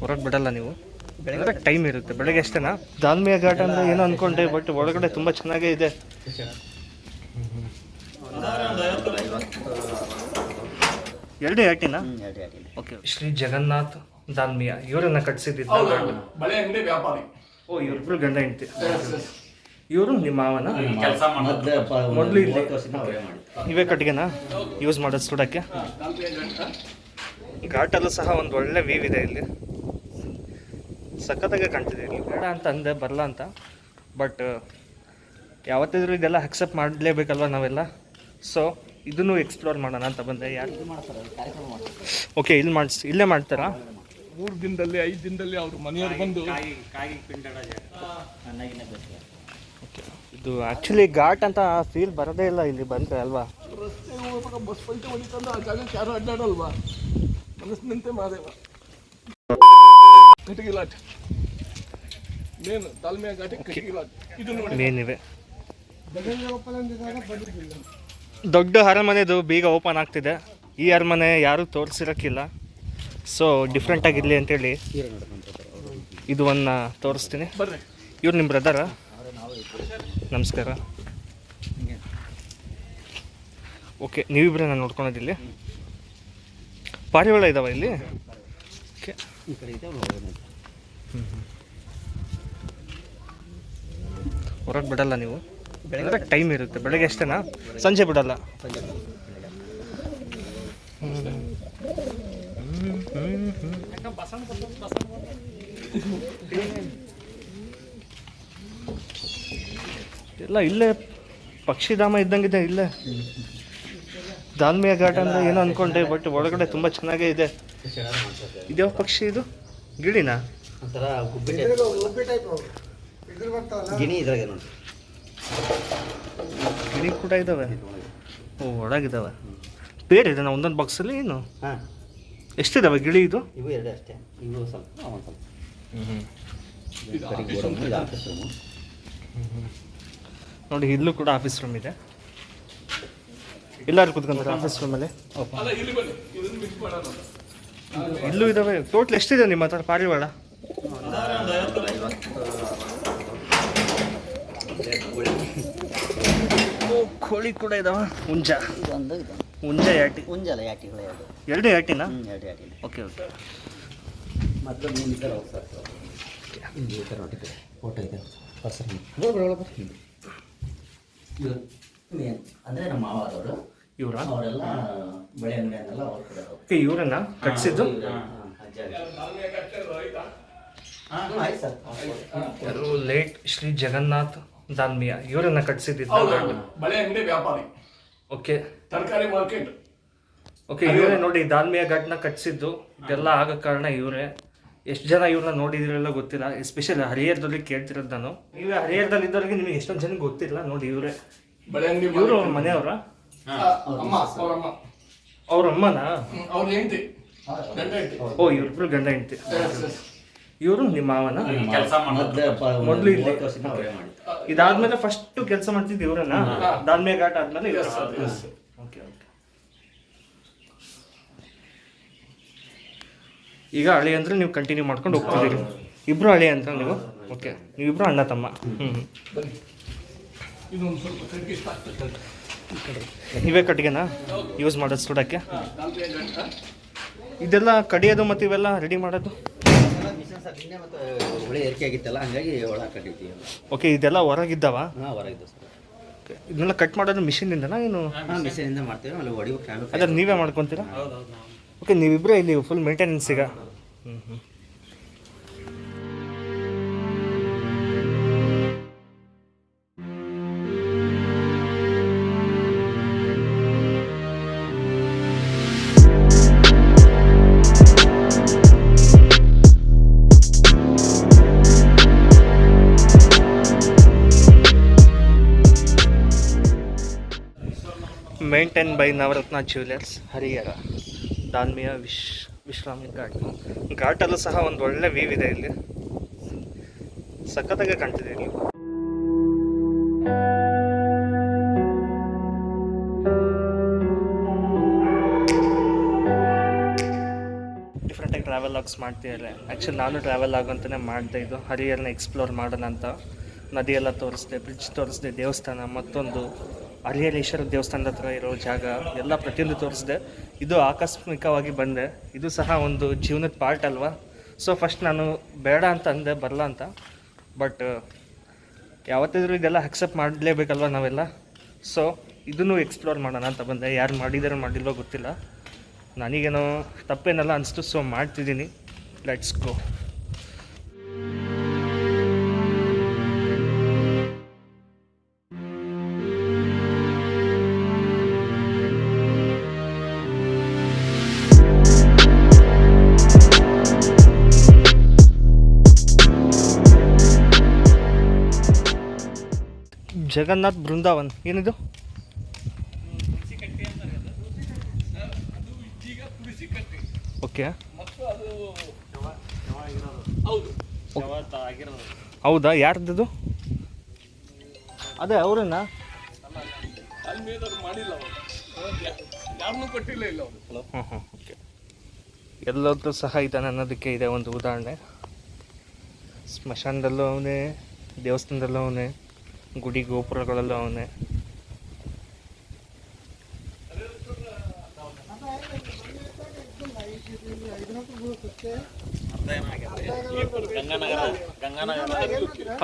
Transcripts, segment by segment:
ಹೊರಗೆ ಬಿಡಲ್ಲ ನೀವು. ಬೆಳಗ್ಗೆ ಟೈಮ್ ಇರುತ್ತೆ. ಬೆಳಗ್ಗೆ ಅಷ್ಟೇನಾ? ದಾಲ್ಮಿಯ ಘಾಟ್ ಅಂದ್ರೆ ಏನೋ ಅನ್ಕೊಂಡೆ ಬಟ್ ಒಳಗಡೆ ತುಂಬ ಚೆನ್ನಾಗೇ ಇದೆ. ಎರಡು ಯಾಟಿನಾ ಓಕೆ ಶ್ರೀ ಜಗನ್ನಾಥ್ ದಾಲ್ಮಿಯ ಇವರನ್ನ ಕಟ್ಸಿದ್ದಿದ್ದ ವ್ಯಾಪಾರಿ. ಓ ಇವ್ರಿಬ್ರು ಗಂಡ ಹೆಂಡ್ತಿ. ಇವರು ನಿಮ್ಮ ಮಾವನ? ಕೆಲಸ ಮೊದ್ಲು ಮೊದಲು ಇಲ್ಲಿ. ಇವೇ ಕಟ್ಟಿಗೆನಾ? ಯೂಸ್ ಮಾಡೋದು ಸುಡಕ್ಕೆ. ಘಾಟಲ್ಲೂ ಸಹ ಒಂದು ಒಳ್ಳೆ ವೀವ್ ಇದೆ ಇಲ್ಲಿ. ಸಖತ್ತಾಗೆ ಕಾಣ್ತಿದೆ ಇಲ್ಲಿ ಬೇಡ ಅಂತ ಅಂದೆ ಬರಲ್ಲ ಅಂತ. ಬಟ್ ಯಾವತ್ತಿದ್ರೂ ಇದೆಲ್ಲ ಅಕ್ಸೆಪ್ಟ್ ಮಾಡಲೇಬೇಕಲ್ವ ನಾವೆಲ್ಲ? ಸೊ ಇದನ್ನು ಎಕ್ಸ್ಪ್ಲೋರ್ ಮಾಡೋಣ ಅಂತ ಬಂದೆ. ಯಾರು ಓಕೆ ಇಲ್ಲಿ ಮಾಡಿಸ್ ಇಲ್ಲೇ ಮಾಡ್ತಾರಾ? ಮೂರು ದಿನದಲ್ಲಿ ಐದು ದಿನದಲ್ಲಿ ಅವ್ರ ಮನೆಯವ್ರು ಬಂದು ಓಕೆ ಇದು ಆ್ಯಕ್ಚುಲಿ ಘಾಟ್ ಅಂತ ಫೀಲ್ ಬರೋದೇ ಇಲ್ಲ ಇಲ್ಲಿ ಬಂದರೆ ಅಲ್ವಾ? ರಸ್ತೆ ಹೋಗುವಾಗ ಬಸ್ ಪಲ್ಟಿ ಹೊಡಿತಂದ್ರೆ ಆ ಜಾಗಕ್ಕೆ ಯಾರು ಅಡ್ಡಾಡಲ್ವಾ? ಮನಸ್ಸಿನಂತೆ ಮಾದೇವ ಮೇನ್ ಘಾಟಿ ಇದು ನೋಡಿ. ಮೇನ್ ಇವೆ. ದೊಡ್ಡ ಅರಮನೆದು ಬೀಗ ಓಪನ್ ಆಗ್ತಿದೆ. ಈ ಅರಮನೆ ಯಾರೂ ತೋರಿಸಿರಕ್ಕಿಲ್ಲ. ಸೊ ಡಿಫ್ರೆಂಟ್ ಆಗಿರಲಿ ಅಂತೇಳಿ ಇದು ಒಂದು ತೋರಿಸ್ತೀನಿ. ಬರ್ರಿ. ಇವ್ರು ನಿಮ್ಮ ಬ್ರದರ ನಮಸ್ಕಾರ. ಓಕೆ ನೀವಿಬ್ಬರೇ ನಾನು ನೋಡ್ಕೊಳೋದಿಲ್ಲಿ ಪಾರಿವಾಳ ಇದಾವ ಇಲ್ಲಿ? ಓಕೆ ಹೊರಗೆ ಬಿಡಲ್ಲ ನೀವು? ಬೆಳಗ್ಗೆ ಟೈಮ್ ಇರುತ್ತೆ. ಬೆಳಗ್ಗೆ ಅಷ್ಟೇನಾ? ಸಂಜೆ ಬಿಡಲ್ಲ. ಎಲ್ಲ ಇಲ್ಲೇ ಪಕ್ಷಿಧಾಮ ಇದ್ದಂಗಿದೆ, ಇಲ್ಲೇ. ದಾಲ್ಮಿಯ ಘಾಟ್ ಅಂದ್ರೆ ಏನೋ ಅನ್ಕೊಂಡೆ ಬಟ್ ಒಳಗಡೆ ತುಂಬ ಚೆನ್ನಾಗೇ ಇದೆ. ಇದ್ಯಾವ ಪಕ್ಷಿ ಇದು? ಗಿಳಿನಾ? ಒಂಥರ ಗುಬ್ಬಿ ಗಿಣಿ ಇದ್ರಾಗೆ ನೋಡಿ. ಗಿಣಿ ಕೂಡ ಇದ್ದಾವೆ ಓ ಒಳಗಿದಾವೆ. ಬೇರೆ ಇದೆ ಒಂದೊಂದು ಬಾಕ್ಸಲ್ಲಿ ಏನು? ಹಾಂ. ಎಷ್ಟಿದಾವೆ ಗಿಳಿ ಇದು? ಇವು ಎರಡೇ ಅಷ್ಟೇ. ಇವು ಸ್ವಲ್ಪ ಒಂದು ಸ್ವಲ್ಪ. ನೋಡಿ ಇಲ್ಲೂ ಕೂಡ ಆಫೀಸ್ ರೂಮ್ ಇದೆ. ಎಲ್ಲರೂ ಕುತ್ಕೊಂತಾರೆ ಆಫೀಸ್ ರೂಮಲ್ಲಿ ಅಲ್ಲ? ಇಲ್ಲಿ ಬನ್ನಿ ಇದನ್ನು ಮಿಕ್ಸ್ ಮಾಡೋಣ ಇಲ್ಲೂ ಇದಾವೆ. ಟೋಟ್ಲ್ ಎಷ್ಟಿದೆ ನಿಮ್ಮ ಹತ್ರ ಪಾರಿವಾಳ? ಕೋಳಿ ಕೂಡ ಇದಾವ? ಹುಂಜ. ಇದೊಂದು ಇದು ಹುಂಜ ಯಾಟಿ. ಉಂಜಲ ಯಾಟಿಗಳು ಎರಡು ಎರಡು ಯಾಟಿನಾ? ಎರಡು ಯಾಟಿ ಓಕೆ ಓಕೆ. ಮೊದಲು ಮೀನು ಈ ಥರ ಈ ಥರ ನೋಡಿ ಫೋಟೋ ಇದೆ. ಪರ್ಸನ್ ಇವರು ಮೇನ್ ಅಂದರೆ ನಮ್ಮ ಮಾವ ಅವರು ಇವರ? ಅವರೆಲ್ಲ ಬೆಳೆ ಅಂಗಡಿಯನ್ನೆಲ್ಲ ಅವ್ರ ಕಡೆ ಇವರನ್ನ? ಕಟ್ಸಿದ್ದು? ಯಾರು ಲೇಟ್ ಶ್ರೀ ಜಗನ್ನಾಥ್ ದಾನ್ಮಿಯ ಇವರನ್ನ ಕಟ್ಟಿಸಿದ್ದು ಬಳೆ ಅಂಗಡಿ ವ್ಯಾಪಾರಿ. ಓಕೆ. ತರಕಾರಿ ಮಾರ್ಕೆಟ್ ಓಕೆ ಇವರೇ ನೋಡಿ ದಾನ್ಮಿಯ ಘಟ್ನ ಕಟ್ಸಿದ್ದು. ಇದೆಲ್ಲ ಆಗ ಕಾರಣ ಇವರೇ. ಎಷ್ಟು ಜನ ಇವ್ರನ್ನ ನೋಡಿದಿರಲ್ಲ ಗೊತ್ತಿಲ್ಲ. ಎಸ್ಪೆಷಲಿ ಹರಿಹರದಲ್ಲಿ ಕೇಳ್ತಿರೋದು ನಾನು. ನೀವು ಹರಿಹರದಲ್ಲಿ ಇದ್ದವ್ರಿಗೆ ನಿಮಗೆ ಎಷ್ಟೊಂದು ಜನಕ್ಕೆ ಗೊತ್ತಿಲ್ಲ. ನೋಡಿ ಇವರೇ. ಬಳೆ ಅಂಗಡಿ ಇವರು ಮನೆಯವರ? ಅಮ್ಮ ಅವರಮ್ಮ ಅವ್ರ ಅಮ್ಮನಾ? ಹೆಂಡತಿ. ಗಂಡ ಹೆಂಡತಿ. ಓ ಇವ್ರಿಬ್ರು ಗಂಡ ಹೆಂಡ್ತಿ. ಇವರು ನಿಮ್ಮ ಮಾವನ ಕೆಲಸ ಮೊದಲು ಮೊದ್ಲು ಇಲ್ಲಿ. ಇದಾದ್ಮೇಲೆ ಫಸ್ಟ್ ಕೆಲಸ ಮಾಡ್ತಿದ್ದು ಇವರನ್ನ. ದಾಲ್ಮಿಯಾ ಘಾಟ್ ಆದ್ಮೇಲೆ. ಓಕೆ ಓಕೆ ಈಗ ಹಳೆ ಅಂದ್ರೆ ನೀವು ಕಂಟಿನ್ಯೂ ಮಾಡ್ಕೊಂಡು ಹೋಗ್ತಿದ್ದೀರಿ. ಇಬ್ರು ಹಳೆ ಅಂತ ನೀವು? ಓಕೆ ನೀವಿಬ್ರು ಅಣ್ಣ ತಮ್ಮ. ಇವೇ ಕಟ್ಟಿಗೆನಾ? ಯೂಸ್ ಮಾಡೋದು ಸುಡಕ್ಕೆ? ಇದೆಲ್ಲ ಕಡಿಯೋದು ಮತ್ತು ಇವೆಲ್ಲ ರೆಡಿ ಮಾಡೋದು? ಮಿಷನ್ ಸರ್ ನಿನ್ನೆ ಮತ್ತು ಹುಳಿ ಏರಿಕೆ ಆಗಿತ್ತಲ್ಲ ಹಂಗಾಗಿ ಒಳ ಕಟ್ಟಿದ್ದೀವಿ. ಓಕೆ ಇದೆಲ್ಲ ಹೊರಗಿದ್ದಾವ? ಹಾಂ ಹೊರಗಿದ್ದು ಸರ್. ಇದನ್ನೆಲ್ಲ ಕಟ್ ಮಾಡೋದು ಮಿಷಿನಿಂದನಾ ಏನು? ಹಾಂ ಮಿಷನಿಂದ ಮಾಡ್ತೀವಿ ಆಮೇಲೆ ಹೊಡಿಬೇಕು ಅದ್ರ ನೀವೇ ಮಾಡ್ಕೊತೀರಾ? ಓಕೆ ನೀವಿಬ್ಬರೇ ಇಲ್ಲಿ ಫುಲ್ ಮೇಂಟೆನೆನ್ಸ್ ಈಗ. ಹ್ಞೂ ಹ್ಞೂ maintain by Navaratna jewellers Harihara Dalmia wish Vishrami Ghat ಘಾಟಲ್ಲೂ ಸಹ ಒಂದು ಒಳ್ಳೆ ವೀವ್ ಇದೆ ಇಲ್ಲಿ. ಸಖತ್ತಾಗೆ ಕಾಣ್ತಿದೆ ಇಲ್ಲಿ ಡಿಫ್ರೆಂಟಾಗಿ ಟ್ರಾವೆಲ್ ಆಗ್ಸ್ ಮಾಡ್ತಿದ್ದಾರೆ ಆ್ಯಕ್ಚುಲಿ ನಾನು ಟ್ರಾವೆಲ್ ಆಗೋಂತಲೇ ಮಾಡಿದೆ ಇದು. ಹರಿಯರ್ನ ಎಕ್ಸ್ಪ್ಲೋರ್ ಮಾಡೋಣ ಅಂತ. ನದಿಯೆಲ್ಲ ತೋರಿಸ್ದೆ ಬ್ರಿಡ್ಜ್ ತೋರಿಸ್ದೆ, ದೇವಸ್ಥಾನ ಮತ್ತೊಂದು ಹರಿಹರೇಶ್ವರ ದೇವಸ್ಥಾನದ ಹತ್ರ ಇರೋ ಜಾಗ ಎಲ್ಲ ಪ್ರತಿಯೊಂದು ತೋರಿಸಿದೆ. ಇದು ಆಕಸ್ಮಿಕವಾಗಿ ಬಂದೆ. ಇದು ಸಹ ಒಂದು ಜೀವನದ ಪಾರ್ಟ್ ಅಲ್ವಾ? ಸೊ ಫಸ್ಟ್ ನಾನು ಬೇಡ ಅಂತ ಅಂದೆ, ಬರಲ್ಲ ಅಂತ. ಬಟ್ ಯಾವತ್ತಿದ್ರೂ ಇದೆಲ್ಲ ಅಕ್ಸೆಪ್ಟ್ ಮಾಡಲೇಬೇಕಲ್ವ ನಾವೆಲ್ಲ? ಸೊ ಇದನ್ನು ಎಕ್ಸ್ಪ್ಲೋರ್ ಮಾಡೋಣ ಅಂತ ಬಂದೆ. ಯಾರು ಮಾಡಿದಾರೋ ಮಾಡಿಲ್ವೋ ಗೊತ್ತಿಲ್ಲ. ನನಗೇನೋ ತಪ್ಪೇನಲ್ಲ ಅನಿಸ್ತು ಸೊ ಮಾಡ್ತಿದ್ದೀನಿ. Let's go Jagannath Vrindavan. ಏನಿದು? ಓಕೆ. ಹೌದು? ಯಾರ್ದು ಅದೇ ಅವ್ರನ್ನ. ಎಲ್ಲದೂ ಸಹ ಇದ್ದಾನೆ ಅನ್ನೋದಕ್ಕೆ ಇದೆ ಒಂದು ಉದಾಹರಣೆ. ಸ್ಮಶಾನದಲ್ಲೂ ಅವನೇ ದೇವಸ್ಥಾನದಲ್ಲೂ ಅವನೇ. ಗುಡಿ ಗೋಪುರಗಳೆಲ್ಲ ಅವನೇ.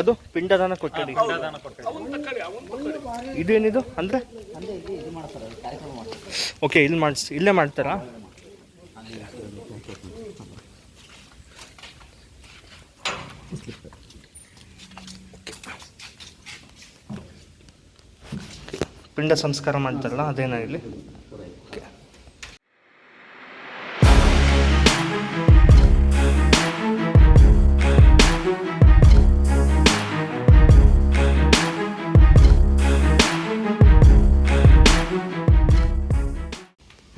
ಅದು ಪಿಂಡದಾನ ಕೊಠಡಿ. ಇದೇನಿದು ಅಂದ್ರೆ? ಓಕೆ ಇಲ್ಲಿ ಮಾಡಿಸ್ ಇಲ್ಲೇ ಮಾಡ್ತಾರಾ? ಪಿಂಡ ಸಂಸ್ಕಾರ ಮಾಡ್ತಾರಲ್ಲ ಅದೇನಾ ಇಲ್ಲಿ? ಓಕೆ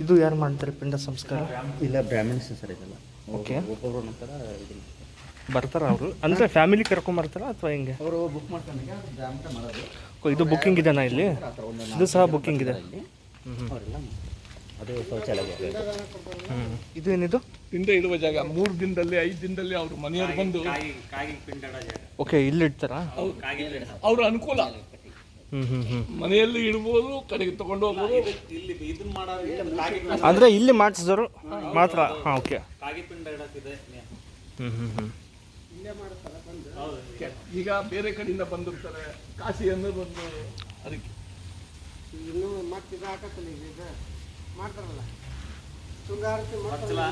ಇದು ಯಾರು ಮಾಡ್ತಾರೆ ಪಿಂಡ ಸಂಸ್ಕಾರ? ಇಲ್ಲ ಬ್ರಾಹ್ಮಿಣ್ಸ್ ಸರ್ ಇದೆಲ್ಲ. ಓಕೆ ಒಬ್ಬೊಬ್ಬರು ನಂತರ ಬರ್ತಾರ ಅವರು. ಅಂದರೆ ಫ್ಯಾಮಿಲಿ ಕರ್ಕೊಂಬರ್ತಾರ ಅಥವಾ ಹೆಂಗೆ? ಅವರು ಬುಕ್ ಮಾಡ್ಕೊಂಡು ಇದು ಬುಕ್ಕಿಂಗ್ ಇದೆನಾ ಇಲ್ಲಿ? ಇದು ಸಹ ಬುಕ್ಕಿಂಗ್ ಇದೆ. ಇಲ್ಲಿ ಅವರೆಲ್ಲ ಅದು ಶೌಚಾಲಯ. ಹ್ಞೂ ಇದು ಏನಿದು? ಹಿಂದೆ ಇಡುವ ಜಾಗ. ಮೂರು ದಿನದಲ್ಲಿ ಐದು ದಿನದಲ್ಲಿ ಅವರು ಮನೆಯವರು ಬಂದು ಓಕೆ ಇಲ್ಲಿ ಇಡ್ತಾರಾ? ಅವ್ರ ಅನುಕೂಲ. ಹ್ಞೂ ಹ್ಞೂ ಹ್ಞೂ ಮನೆಯಲ್ಲಿ ಇಡ್ಬೋದು ಕಡೆಗೆ ತಗೊಂಡು ಹೋಗ್ಬೋದು. ಅಂದರೆ ಇಲ್ಲಿ ಮಾಡಿಸಿದವರು ಮಾತ್ರ. ಹಾಂ ಓಕೆ ಹ್ಞೂ ಹ್ಞೂ ಹ್ಞೂ ಈಗ ಬೇರೆ ಕಡೆಯಿಂದ ಬಂದಿರ್ತಾರೆ ಕಾಶಿ ಅನ್ನೋದು ಒಂದು ಅದಕ್ಕೆ. ಇನ್ನೂ ಮತ್ತೆ ಇದು ಹಾಕತ್ತಲ್ಲ ಈಗ ಇದು? ಮಾಡ್ತಾರಲ್ಲ? ಶೃಂಗಾರತಿ ಮಾಡ್ತಾರಲ್ಲ?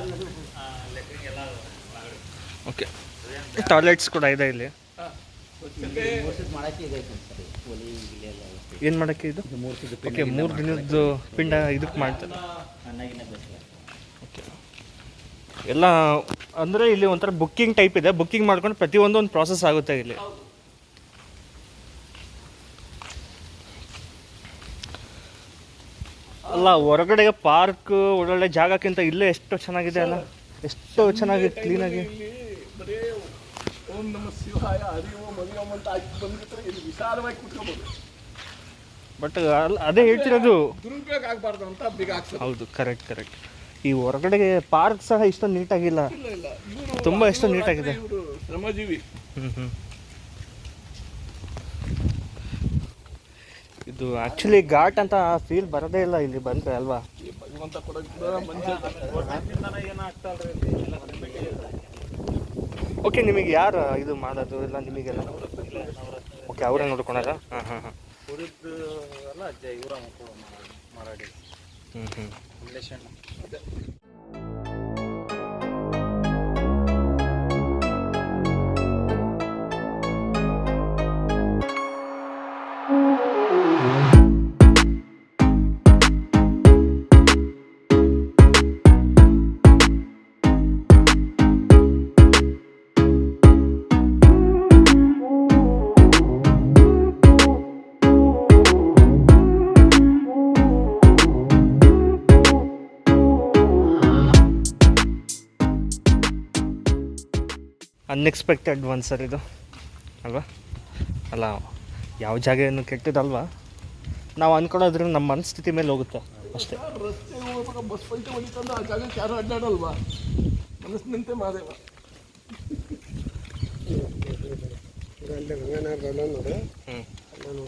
ಓಕೆ. ಟಾಯ್ಲೆಟ್ಸ್ ಕೂಡ ಇದೆ ಇಲ್ಲಿ. ಏನ್ ಮಾಡಕ್ಕೆ ಇದೆ? ಓಕೆ ಮೂರು ದಿನದ್ದು ಪಿಂಡ ಇದಕ್ಕೆ ಮಾಡ್ತಾರೆ. ಓಕೆ. ಎಲ್ಲ ಅಂದರೆ ಇಲ್ಲಿ ಒಂಥರ ಬುಕ್ಕಿಂಗ್ ಟೈಪ್ ಇದೆ. ಬುಕ್ಕಿಂಗ್ ಮಾಡ್ಕೊಂಡು ಪ್ರತಿಯೊಂದು ಒಂದು ಪ್ರಾಸೆಸ್ ಆಗುತ್ತೆ ಇಲ್ಲಿ. ಅಲ್ಲ ಹೊರಗಡೆ ಪಾರ್ಕ್ ಒಳ್ಳೊಳ್ಳೆ ಜಾಗಕ್ಕಿಂತ ಇಲ್ಲೇ ಎಷ್ಟು ಚೆನ್ನಾಗಿದೆ ಅಲ್ಲ. ಎಷ್ಟು ಚೆನ್ನಾಗಿ ಕ್ಲೀನಾಗಿ ಓಂ ನಮ ಶಿವಾಯ ಹರಿ ಓಂ ಹರಿ ಓಂ ಅಂತ ಹಾಕಿ ಬಂದ್ಬಿಟ್ರೆ ಇಲ್ಲಿ ವಿಶಾಲವಾಗಿ ಕುತ್ಕೋಬೋದು ಬಟ್ ಅದೇ ಹೇಳ್ತಿರೋದು. ದುರುಪಯೋಗ ಆಗಬಾರ್ದು ಅಂತ ಬಿಗ ಹಾಕ್ತಾರೆ ಹೌದು ಕರೆಕ್ಟ್ ಕರೆಕ್ಟ್ ಈ ಹೊರಗಡೆ ಪಾರ್ಕ್ ಸಹ ಇಷ್ಟೊಂದು ನೀಟಾಗಿಲ್ಲ. ಇಲ್ಲ ಇಲ್ಲ ಇವರು ತುಂಬ ಎಷ್ಟು ನೀಟಾಗಿದೆ. ಶ್ರಮಜೀವಿ. ಹ್ಞೂ ಹ್ಞೂ ಇದು ಆ್ಯಕ್ಚುಲಿ ಘಾಟ್ ಅಂತ ಫೀಲ್ ಬರದೇ ಇಲ್ಲ ಇಲ್ಲಿ ಬಂದ್ರೆ ಅಲ್ವಾ? ಓಕೆ ನಿಮಗೆ ಯಾರು ಇದು ಮಾಡೋದು ಇಲ್ಲ ನಿಮಗೆಲ್ಲ? ಓಕೆ ಅವರೇ ನೋಡ್ಕೊಳಲ್ಲ ಹಾಂ ಹಾಂ ಹಾಂ ಹ್ಞೂ ಹ್ಞೂ ಅನ್ಎಕ್ಸ್ಪೆಕ್ಟೆಡ್ ಒಂದು ಸರ್ ಇದು. ಅಲ್ವಾ? ಅಲ್ಲ ಯಾವ ಜಾಗ ಏನು ಕೆಟ್ಟದಲ್ವಾ ನಾವು ಅನ್ಕೊಳ್ಳೋದ್ರ ನಮ್ಮ ಮನಸ್ಥಿತಿ ಮೇಲೆ ಹೋಗುತ್ತೆ ಅಷ್ಟೇ. ರಸ್ತೆ ಹೋಗುವಾಗ ಬಸ್ ಪಲ್ಟಿ ಹೊಡಿತಂದ್ರೆ ಆ ಜಾಗಕ್ಕೆ ಯಾರು ಅಡ್ಡಾಡಲ್ವಾ? ಮನಸ್ಸಿನಂತೆ ಮಾದೇವ. ಹ್ಞೂ